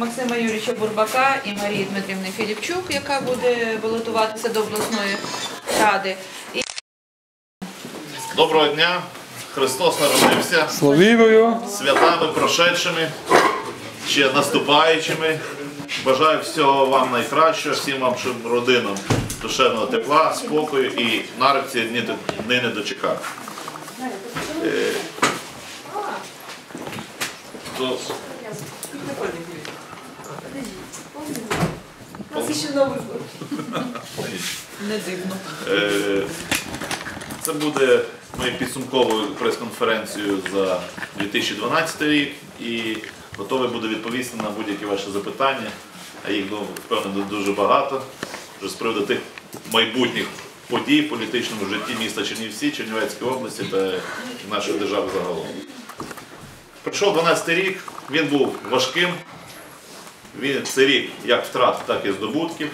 Максима Юрійовича Бурбака і Марії Дмитрівни Філіпчук, яка буде балотуватися до обласної ради. І Доброго дня! Христос народився Славівою. святами прошедшими, ще наступаючими. Бажаю всього вам найкращого, всім вашим родинам душевного тепла, спокою і нарешті дні, дни не дочекати. Е, то- не дивно. Е, Це буде моєю підсумковою прес-конференцією за 2012 рік і готовий буду відповісти на будь-які ваші запитання, а їх ну, впевнено дуже багато. Вже з приводу тих майбутніх подій в політичному житті міста Чернівці, Чернівецької області та нашої держави загалом. Прийшов 12 рік, він був важким. Він це рік як втрат, так і здобутків.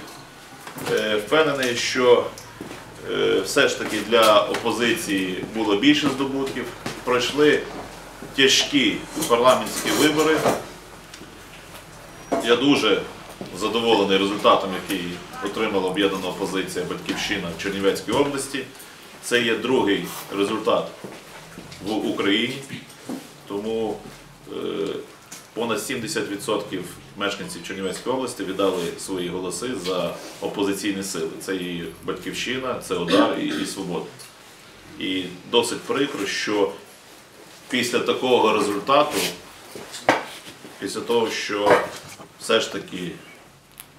Е, Впевнений, що е, все ж таки для опозиції було більше здобутків. Пройшли тяжкі парламентські вибори. Я дуже задоволений результатом, який отримала об'єднана опозиція Батьківщина в Чернівецькій області. Це є другий результат в Україні. Тому е, понад 70% мешканців Чернівецької області віддали свої голоси за опозиційні сили. Це і Батьківщина, це Удар і, і Свобода. І досить прикро, що після такого результату, після того, що все ж таки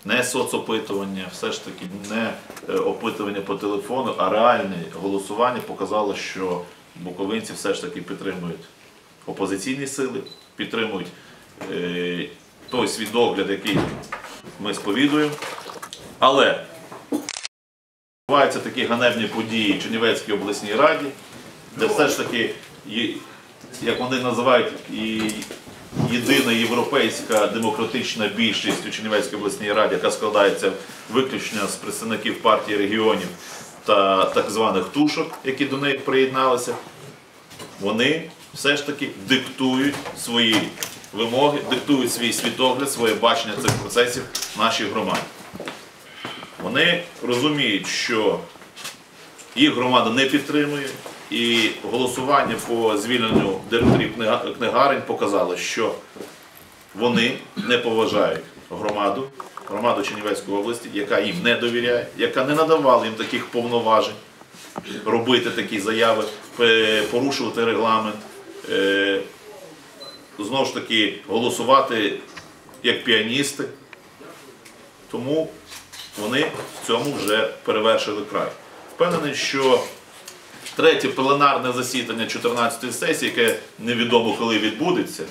не соцопитування, все ж таки не е, опитування по телефону, а реальне голосування показало, що буковинці все ж таки підтримують опозиційні сили, підтримують той свідогляд, який ми сповідуємо. Але відбуваються такі ганебні події Чернівецькій обласній раді, де все ж таки, як вони називають, єдина європейська демократична більшість у Чернівецькій обласній раді, яка складається виключно з представників партії регіонів та так званих тушок, які до неї приєдналися, вони все ж таки диктують свої вимоги, диктують свій світогляд, своє бачення цих процесів нашій громаді. Вони розуміють, що їх громада не підтримує, і голосування по звільненню директорів книгарень показало, що вони не поважають громаду, громаду Чернівецької області, яка їм не довіряє, яка не надавала їм таких повноважень робити такі заяви, порушувати регламент, е, знову ж таки голосувати як піаністи. Тому вони в цьому вже перевершили край. Впевнений, що третє пленарне засідання 14-ї сесії, яке невідомо коли відбудеться,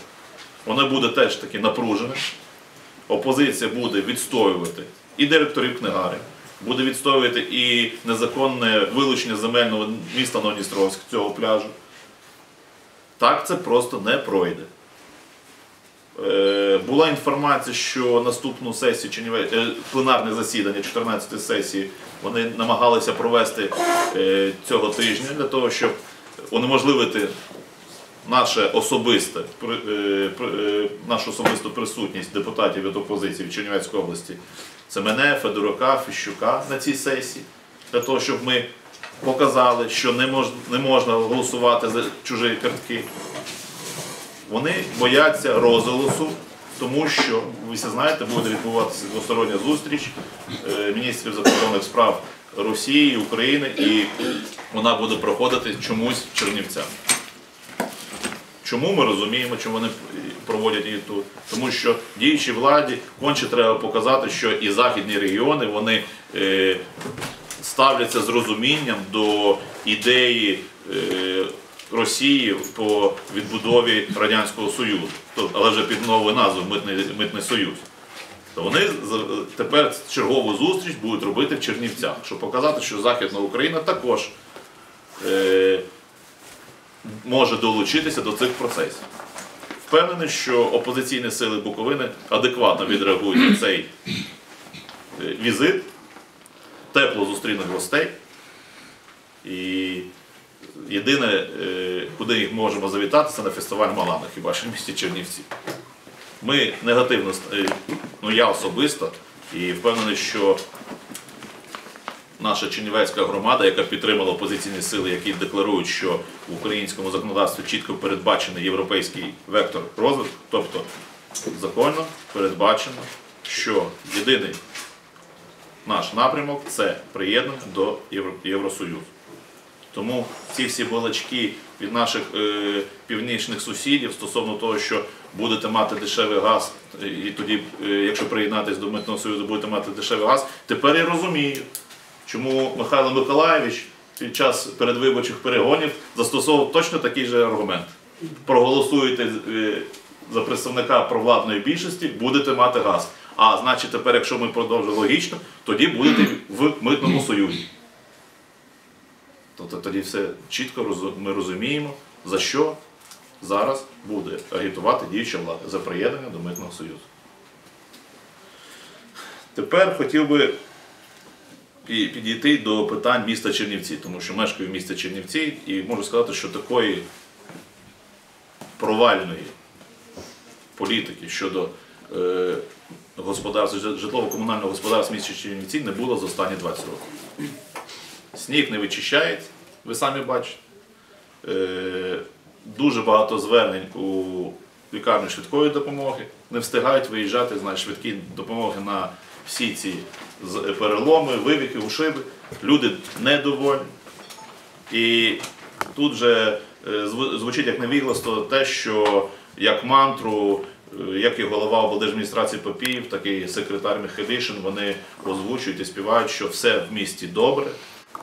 воно буде теж таки напружене. Опозиція буде відстоювати і директорів книгарень, буде відстоювати і незаконне вилучення земельного міста Новодністровськ цього пляжу. Так це просто не пройде. Е, Була інформація, що наступну сесію е, пленарне засідання 14-ї сесії вони намагалися провести е, цього тижня для того, щоб унеможливити наше особисте, нашу особисту присутність депутатів від опозиції в Чернівецькій області. Це мене, Федорука, Фіщука на цій сесії, для того, щоб ми показали, що не можна голосувати за чужі картки. Вони бояться розголосу, тому що, ви всі знаєте, буде відбуватися двостороння зустріч е, міністрів закордонних справ Росії, України, і вона буде проходити чомусь в Чернівцях. Чому ми розуміємо, чому вони проводять її тут? Тому що діючій владі конче треба показати, що і західні регіони вони е, ставляться з розумінням до ідеї е, Росії по відбудові Радянського Союзу, Тобто, але вже під новою назвою Митний, Митний Союз. То вони тепер чергову зустріч будуть робити в Чернівцях, щоб показати, що Західна Україна також е, може долучитися до цих процесів. Впевнений, що опозиційні сили Буковини адекватно відреагують на цей е, візит, тепло зустрінуть гостей. І єдине, е, куди їх можемо завітати, це на фестиваль Малана, хіба що в місті Чернівці. Ми негативно, е, ну я особисто, і впевнений, що наша Чернівецька громада, яка підтримала опозиційні сили, які декларують, що в українському законодавстві чітко передбачений європейський вектор розвитку, тобто законно передбачено, що єдиний наш напрямок це приєднання до Євросоюзу. Тому ці всі балачки від наших е, північних сусідів стосовно того, що будете мати дешевий газ, е, і тоді, е, якщо приєднатись до Митного Союзу, будете мати дешевий газ, тепер я розумію, чому Михайло Миколаєвич під час передвиборчих перегонів застосовував точно такий же аргумент. Проголосуєте за представника провладної більшості, будете мати газ. А значить, тепер, якщо ми продовжимо логічно, тоді будете в митному союзі. Тобто тоді все чітко ми розуміємо, за що зараз буде агітувати діюча влада за приєднання до Митного Союзу. Тепер хотів би пі- підійти до питань міста Чернівці, тому що мешкаю в місті Чернівці і можу сказати, що такої провальної політики щодо е, житлово-комунального господарства в місті Чернівці не було за останні 20 років. Сніг не вичищається, ви самі бачите. Е, дуже багато звернень у лікарню швидкої допомоги. Не встигають виїжджати знаєш, швидкі допомоги на всі ці переломи, вивіки, ушиби. Люди недовольні. І тут же е, звучить як невігластво те, що як мантру, е, як і голова облдержадміністрації Попів, так і секретар Михайлішин, вони озвучують і співають, що все в місті добре,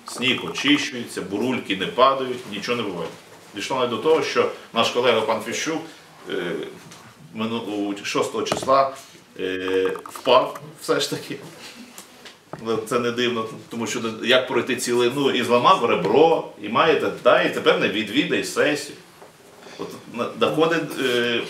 сніг очищується, бурульки не падають, нічого не буває. Дійшло навіть до того, що наш колега пан Фіщук е, 6 числа е, впав все ж таки. Це не дивно, тому що як пройти цілину і зламав ребро, і маєте, та, і тепер не відвідає сесію. От доходить, е,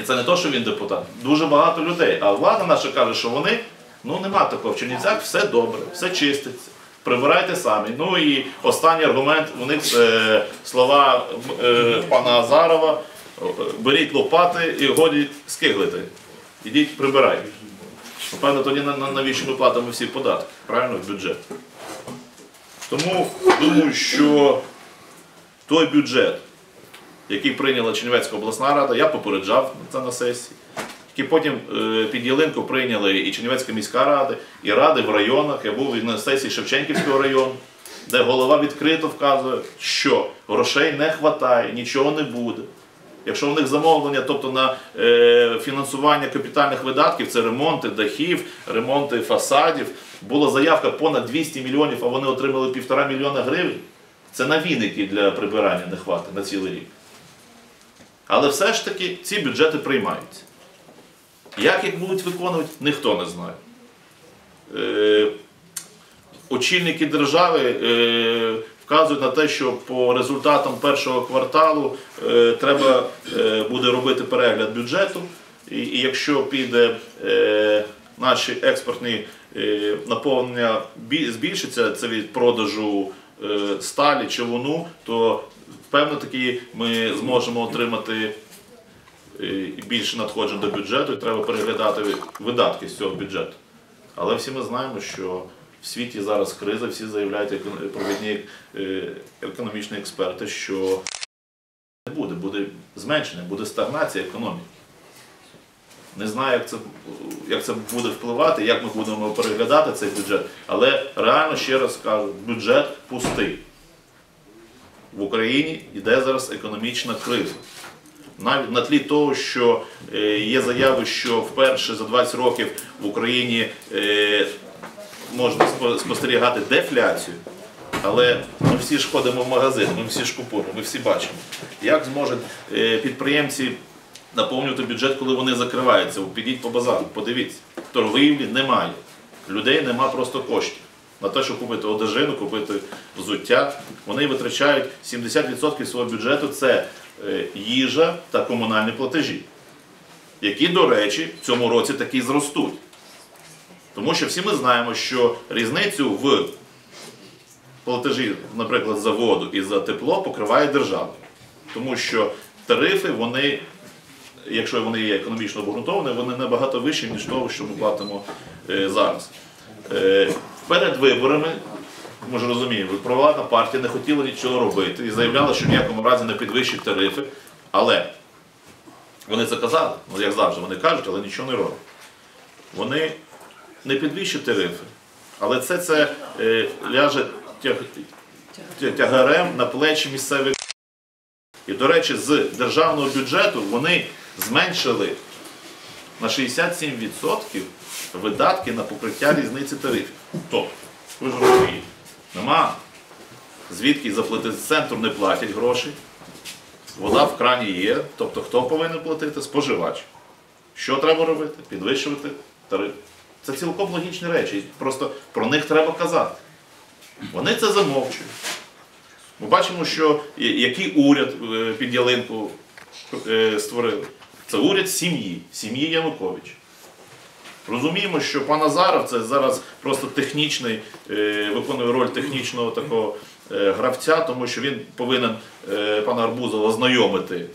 і це не то, що він депутат, дуже багато людей. А влада наша каже, що вони, ну нема такого, в Чернівцях все добре, все чиститься. Прибирайте самі. Ну і останній аргумент у них це слова е, пана Азарова. Беріть лопати і годі скиглити. Ідіть прибирайте. Напевно, тоді на, на, навіщо ми платимо всі податки, правильно, в бюджет. Тому думаю, що той бюджет, який прийняла Чернівецька обласна рада, я попереджав це на сесії. Який потім е, під ялинку прийняли і Чернівецька міська рада, і ради в районах. Я був на сесії Шевченківського району, де голова відкрито вказує, що грошей не вистачає, нічого не буде. Якщо у них замовлення, тобто на е, фінансування капітальних видатків, це ремонти дахів, ремонти фасадів, була заявка понад 200 мільйонів, а вони отримали півтора мільйона гривень. Це на віники для прибирання не хватить на цілий рік. Але все ж таки ці бюджети приймаються. Як їх будуть виконувати, ніхто не знає. Е, очільники держави е, вказують на те, що по результатам першого кварталу е, треба е, буде робити перегляд бюджету. І, і якщо піде е, наші експортні е, наповнення збільшиться, це від продажу е, сталі чи луну, то впевнено таки ми зможемо отримати більше надходжень до бюджету і треба переглядати видатки з цього бюджету. Але всі ми знаємо, що в світі зараз криза, всі заявляють провідні е, економічні експерти, що не буде, буде зменшення, буде стагнація економіки. Не знаю, як це, як це буде впливати, як ми будемо переглядати цей бюджет, але реально ще раз кажу, бюджет пустий. В Україні йде зараз економічна криза. Навіть на тлі того, що е, є заяви, що вперше за 20 років в Україні е, можна спо- спостерігати дефляцію, але ми всі ж ходимо в магазин, ми всі ж купуємо, ми всі бачимо. Як зможуть е, підприємці наповнювати бюджет, коли вони закриваються? Підіть по базару, подивіться. Торгівлі немає. Людей нема просто коштів. На те, щоб купити одежину, купити взуття, вони витрачають 70% свого бюджету це їжа та комунальні платежі, які, до речі, в цьому році таки зростуть. Тому що всі ми знаємо, що різницю в платежі, наприклад, за воду і за тепло покриває держава. Тому що тарифи вони якщо вони є економічно обґрунтовані, вони набагато вищі, ніж того, що ми платимо е, зараз. Е, перед виборами, ми ж розуміємо, провладна партія не хотіла нічого робити і заявляла, що в ніякому разі не підвищить тарифи. Але вони це казали, ну як завжди, вони кажуть, але нічого не роблять. Вони не підвищать тарифи, але це, це е, ляже тяг, тя- тягарем на плечі місцевих. І, до речі, з державного бюджету вони зменшили на 67% видатки на покриття різниці тарифів. Тобто, ви ж розумієте, нема звідки заплатити з центру не платять грошей. Вода в крані є. Тобто хто повинен платити? Споживач. Що треба робити? Підвищувати тариф. Це цілком логічні речі. Просто про них треба казати. Вони це замовчують. Ми бачимо, що який уряд е, під ялинку е, створили. Це уряд сім'ї, сім'ї Януковича. Розуміємо, що пан Азаров це зараз просто технічний, е, виконує роль технічного такого е, гравця, тому що він повинен е, пана Арбузова ознайомити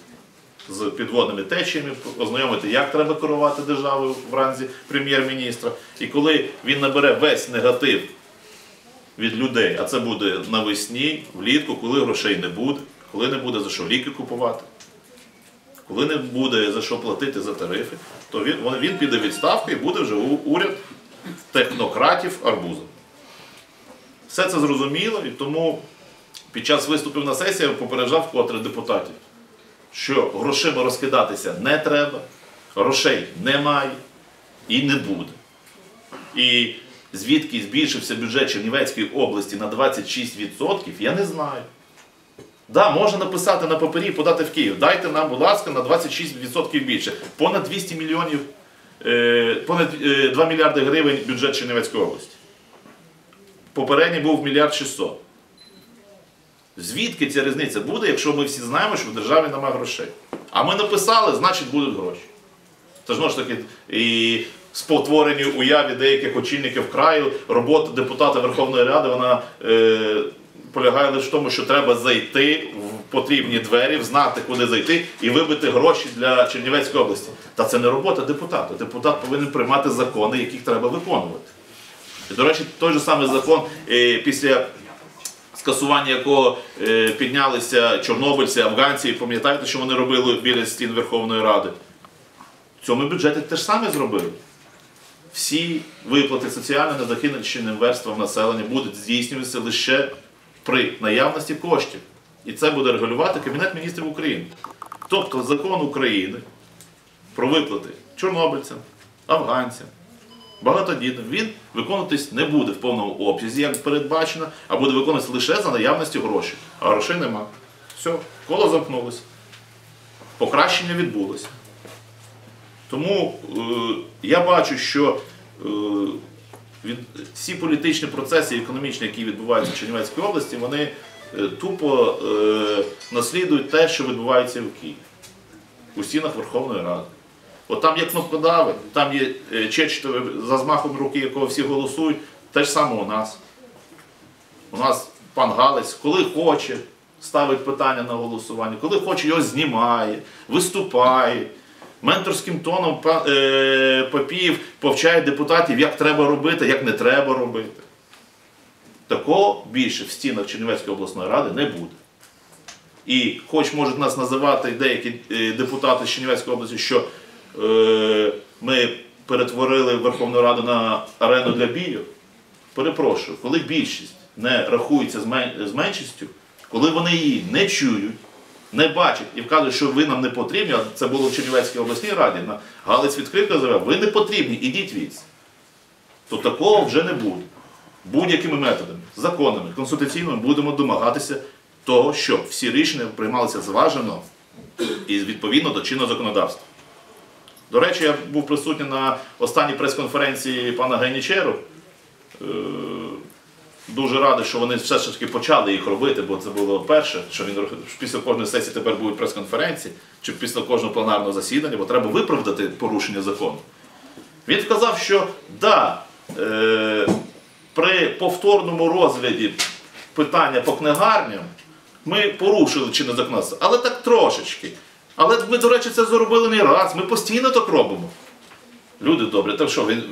з підводними течіями, ознайомити, як треба керувати державою в ранзі прем'єр-міністра. І коли він набере весь негатив від людей, а це буде навесні, влітку, коли грошей не буде, коли не буде за що ліки купувати, коли не буде за що платити за тарифи, то він, він піде відставку і буде вже уряд технократів арбуза. Все це зрозуміло, і тому під час виступів на сесії я попереджав вкотре депутатів, що грошима розкидатися не треба, грошей немає і не буде. І звідки збільшився бюджет Чернівецької області на 26%, я не знаю. Да, можна написати на папері і подати в Київ. Дайте нам, будь ласка, на 26% більше. Понад 200 мільйонів, е, понад е, 2 мільярди гривень бюджет Чернівецької області. Попередній був мільярд 600. Звідки ця різниця буде, якщо ми всі знаємо, що в державі немає грошей? А ми написали, значить будуть гроші. Це ж знову ж таки і спотворені уяві деяких очільників краю, робота депутата Верховної Ради, вона е, полягає лише в тому, що треба зайти в потрібні двері, знати, куди зайти і вибити гроші для Чернівецької області. Та це не робота депутата. Депутат повинен приймати закони, яких треба виконувати. І, до речі, той же самий закон е, після скасування якого е, піднялися чорнобильці, афганці, пам'ятаєте, що вони робили біля стін Верховної Ради? В цьому бюджеті те ж саме зробили. Всі виплати соціально незахищеним верствам населення будуть здійснюватися лише при наявності коштів. І це буде регулювати Кабінет міністрів України. Тобто закон України про виплати чорнобильцям, афганцям, багатодітним, він виконуватись не буде в повному обсязі, як передбачено, а буде виконуватися лише за наявності грошей. А грошей нема. Все, коло замкнулося. Покращення відбулося. Тому е, я бачу, що е, від, всі політичні процеси економічні, які відбуваються в Чернівецькій області, вони е, тупо е, наслідують те, що відбувається в Києві, у стінах Верховної Ради. От там є кнопкодави, там є е, Чечетове, за змахом руки, якого всі голосують, те ж саме у нас. У нас пан Галець, коли хоче, ставить питання на голосування, коли хоче, його знімає, виступає. Менторським тоном па- е, Папіїв повчає депутатів, як треба робити, як не треба робити. Такого більше в стінах Чернівецької обласної ради не буде. І хоч можуть нас називати деякі е, депутати з Чернівецької області, що е, ми перетворили Верховну Раду на арену для бійок, перепрошую, коли більшість не рахується з меншістю, коли вони її не чують, не бачать і вказують, що ви нам не потрібні, а це було в Чернівецькій обласній раді, на Галець відкрито заявив, ви не потрібні, ідіть від. То такого вже не буде. Будь-якими методами, законами, конституційними будемо домагатися того, щоб всі рішення приймалися зважено і відповідно до чинного законодавства. До речі, я був присутній на останній прес-конференції пана Гайнічеру. Дуже радий, що вони все ж таки почали їх робити, бо це було перше, що він після кожної сесії тепер будуть прес-конференції, чи після кожного пленарного засідання, бо треба виправдати порушення закону. Він вказав, що да, е, при повторному розгляді питання по книгарням ми порушили чинне законодавство, але так трошечки. Але ми, до речі, це зробили не раз. Ми постійно так робимо. Люди добрі, так що він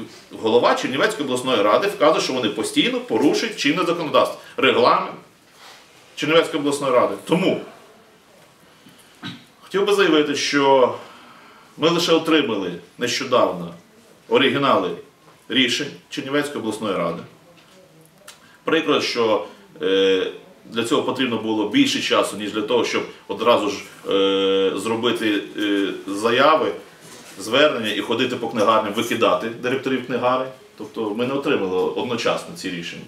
голова Чернівецької обласної ради вказує, що вони постійно порушують чинне законодавство, регламент Чернівецької обласної ради. Тому хотів би заявити, що ми лише отримали нещодавно оригінали рішень Чернівецької обласної ради. Прикро, що е, для цього потрібно було більше часу, ніж для того, щоб одразу ж е, зробити е, заяви, звернення і ходити по книгарням, викидати директорів книгари. Тобто ми не отримали одночасно ці рішення.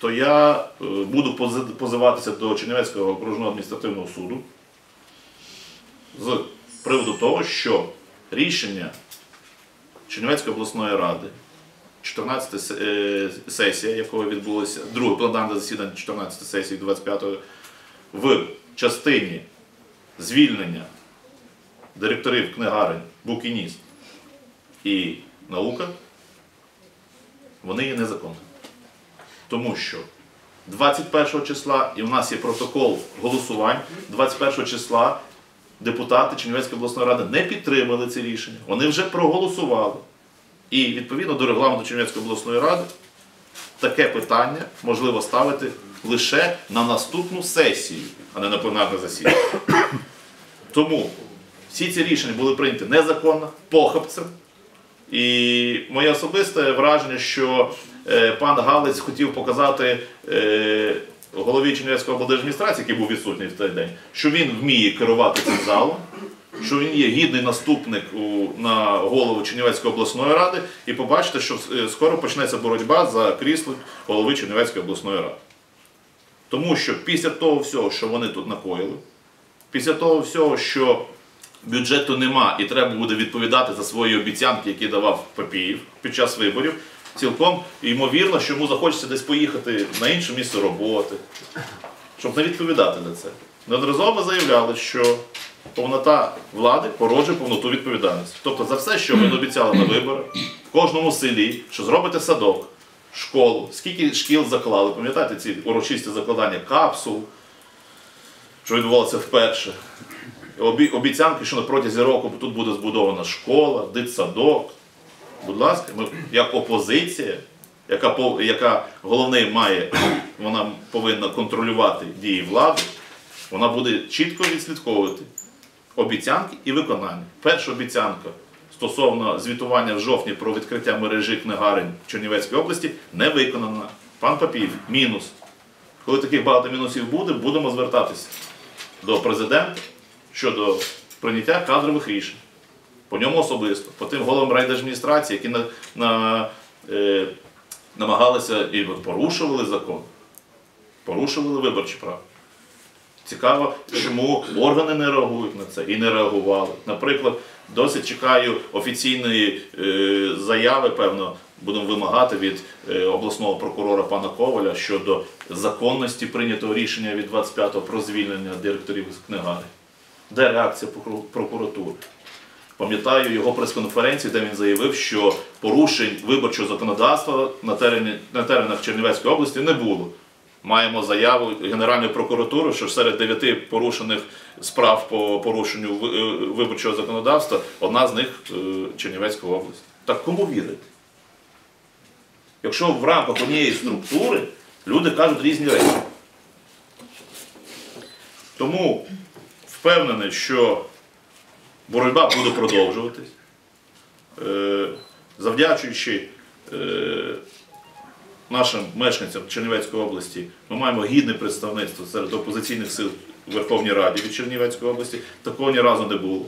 То я е, буду позиватися до Чернівецького окружного адміністративного суду з приводу того, що рішення Чернівецької обласної ради 14 се- е, сесія, якого відбулося, друге пленарне засідання 14 сесії 25-го, в частині звільнення директорів книгарень Букініст і наука, вони є незаконними. Тому що 21 числа, і в нас є протокол голосувань, 21 числа депутати Чернівецької обласної ради не підтримали це рішення. Вони вже проголосували. І відповідно до регламенту Чернівецької обласної ради таке питання можливо ставити лише на наступну сесію, а не на пленарне засідання. Тому всі ці рішення були прийняті незаконно, похабцем. І моє особисте враження, що е, пан Галець хотів показати е, голові Чернівецької облдержадміністрації, який був відсутній в той день, що він вміє керувати цим залом, що він є гідний наступник на голову Чернівецької обласної ради, і побачите, що е, скоро почнеться боротьба за крісло голови Чернівецької обласної ради. Тому що після того всього, що вони тут накоїли, після того всього, що бюджету нема і треба буде відповідати за свої обіцянки, які давав Папіїв під час виборів, цілком ймовірно, що йому захочеться десь поїхати на інше місце роботи, щоб не відповідати за це. Неодноразово заявляли, що повнота влади породжує повноту відповідальності. Тобто за все, що ви обіцяли на виборах, в кожному селі, що зробите садок, школу, скільки шкіл заклали, пам'ятаєте ці урочисті закладання капсул, що відбувалося вперше. Обі- Обіцянки, що на протязі року тут буде збудована школа, дитсадок. Будь ласка, ми як опозиція, яка, яка головне має, вона повинна контролювати дії влади, вона буде чітко відслідковувати обіцянки і виконання. Перша обіцянка стосовно звітування в жовтні про відкриття мережі книгарень в Чернівецькій області не виконана. Пан Папів, мінус. Коли таких багато мінусів буде, будемо звертатися до президента щодо прийняття кадрових рішень. По ньому особисто, по тим головам райдержадміністрації, які на, на, е, намагалися і порушували закон, порушували виборчі права. Цікаво, чому органи не реагують на це і не реагували. Наприклад, досить чекаю офіційної е, заяви, певно, будемо вимагати від е, обласного прокурора пана Коваля щодо законності прийнятого рішення від 25-го про звільнення директорів з книгарень. Де реакція прокуратури? Пам'ятаю його прес-конференцію, де він заявив, що порушень виборчого законодавства на терені на теренах Чернівецької області не було. Маємо заяву Генеральної прокуратури, що серед дев'яти порушених справ по порушенню е, виборчого законодавства одна з них е, Чернівецька область. Так кому вірити? Якщо в рамках однієї структури люди кажуть різні речі. Тому впевнений, що боротьба буде продовжуватись. Е, Завдячуючи е, нашим мешканцям Чернівецької області, ми маємо гідне представництво серед опозиційних сил у Верховній Раді від Чернівецької області. Такого ні разу не було.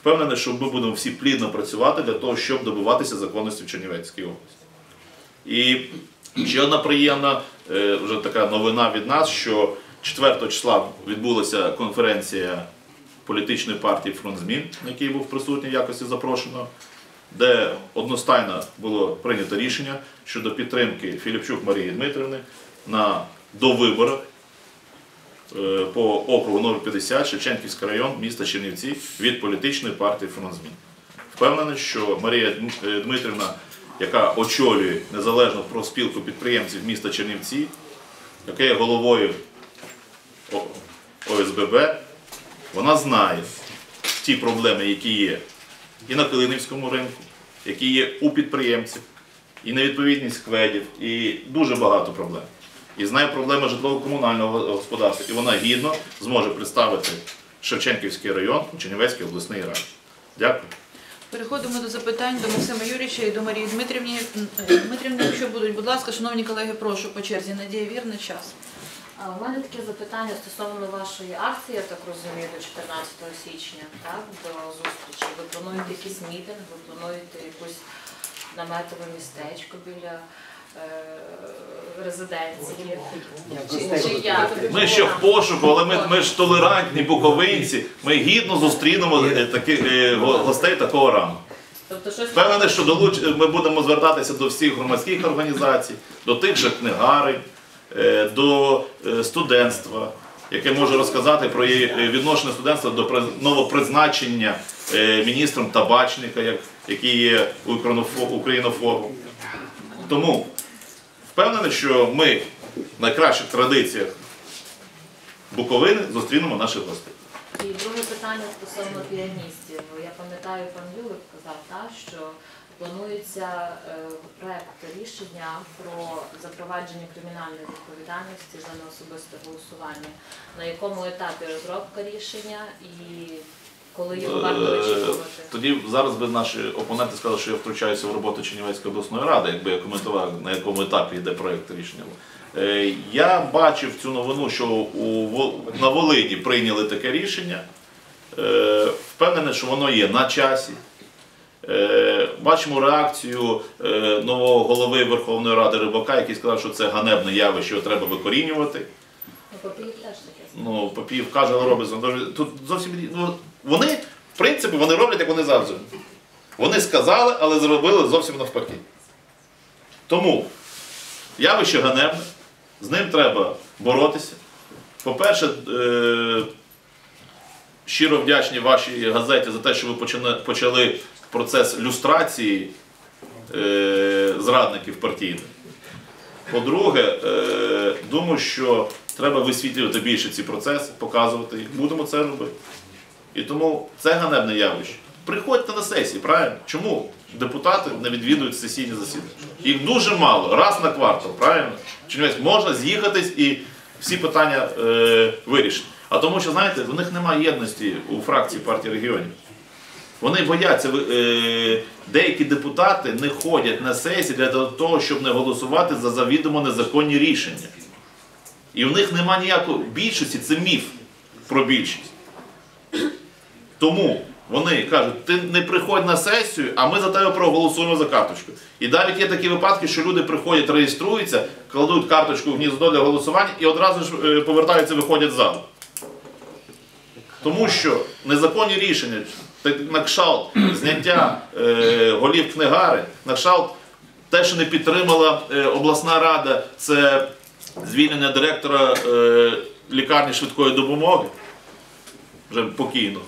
Впевнений, що ми будемо всі плідно працювати для того, щоб добиватися законності в Чернівецькій області. І ще одна приємна е, вже така новина від нас, що 4 числа відбулася конференція політичної партії Фронт змін, на якій був присутній якості запрошеного, де одностайно було прийнято рішення щодо підтримки Філіпчук Марії Дмитрівни на довиборах е, по округу номер 50 Шевченківський район міста Чернівці від політичної партії Фронт змін. Впевнений, що Марія е, Дмитрівна, яка очолює незалежну профспілку підприємців міста Чернівці, яка є головою ОСББ, вона знає, ті проблеми, які є і на Килинівському ринку, які є у підприємців, і невідповідність кведів, і дуже багато проблем. І знає проблеми житлово-комунального господарства, і вона гідно зможе представити Шевченківський район у обласній раді. Дякую. Переходимо до запитань до Максима Юрійовича і до Марії Дмитрівні. Е, Дмитрівні, якщо будуть, будь ласка, шановні колеги, прошу по черзі. Надія вірний час. А У мене таке запитання стосовно вашої акції, я так розумію, до 14 січня, так, до зустрічі. Ви плануєте якийсь мітинг, ви плануєте якусь наметове містечко біля е, резиденції? Чи, чи як? Ми ще в пошуку, але ми, ми ж толерантні буковинці. Ми гідно зустрінемо е, таких е, го- гостей такого ранку. Тобто щось Впевнений, що долуч... ми будемо звертатися до всіх громадських організацій, до тих же книгарень, до е, студентства, яке може розказати про її е, відношення студентства до приз- новопризначення е, міністром табачника, як- який є українофо- українофобом. Тому впевнений, що ми в найкращих традиціях Буковини зустрінемо наших гостей. І друге питання стосовно піаністів. Я пам'ятаю, пан Юлик казав, що планується е, проект рішення про запровадження кримінальної відповідальності за неособисте голосування. На якому етапі розробка рішення і коли його варто Е, очікувати? Тоді зараз би наші опоненти сказали, що я втручаюся в роботу Чернівецької обласної ради, якби я коментував, на якому етапі йде проєкт рішення. Е, Я бачив цю новину, що у, на Волині прийняли таке рішення. Впевнений, що воно є на часі. Е, Бачимо реакцію е, нового голови Верховної Ради Рибака, який сказав, що це ганебне явище, його треба викорінювати. Ну, Попів теж таке. Ну, Попів каже, але робить Тут зовсім ну, вони, в принципі, вони роблять, як вони завжди. Вони сказали, але зробили зовсім навпаки. Тому явище ганебне, з ним треба боротися. По-перше, е, щиро вдячні вашій газеті за те, що ви почали процес люстрації е, зрадників партійних. По-друге, е, думаю, що треба висвітлювати більше ці процеси, показувати їх. Будемо це робити. І тому це ганебне явище. Приходьте на сесії, правильно? Чому депутати не відвідують сесійні засідання? Їх дуже мало, раз на квартал, правильно? Чернівець, можна з'їхатись і всі питання е, вирішити. А тому що, знаєте, в них немає єдності у фракції партії регіонів. Вони бояться, е, деякі депутати не ходять на сесії для того, щоб не голосувати за завідомо незаконні рішення. І в них нема ніякої більшості, це міф про більшість. Тому вони кажуть, ти не приходь на сесію, а ми за тебе проголосуємо за карточку. І навіть є такі випадки, що люди приходять, реєструються, кладуть карточку в гніздо для голосування і одразу ж е, повертаються, виходять з залу. Тому що незаконні рішення, на кшалт зняття е, голів книгари, на кшалт те, що не підтримала е, обласна рада, це звільнення директора е, лікарні швидкої допомоги, вже покійного.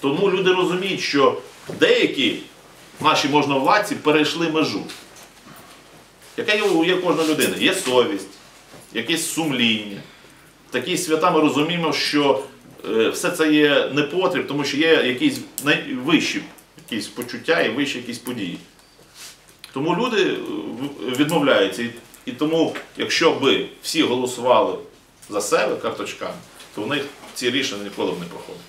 Тому люди розуміють, що деякі наші можновладці перейшли межу. Яка є у є кожної людини? Є совість, якесь сумління. Такі свята ми розуміємо, що все це є непотріб, тому що є якісь найвищі якісь почуття і вищі якісь події. Тому люди е, відмовляються. І, тому, якщо би всі голосували за себе карточками, то в них ці рішення ніколи б не проходили.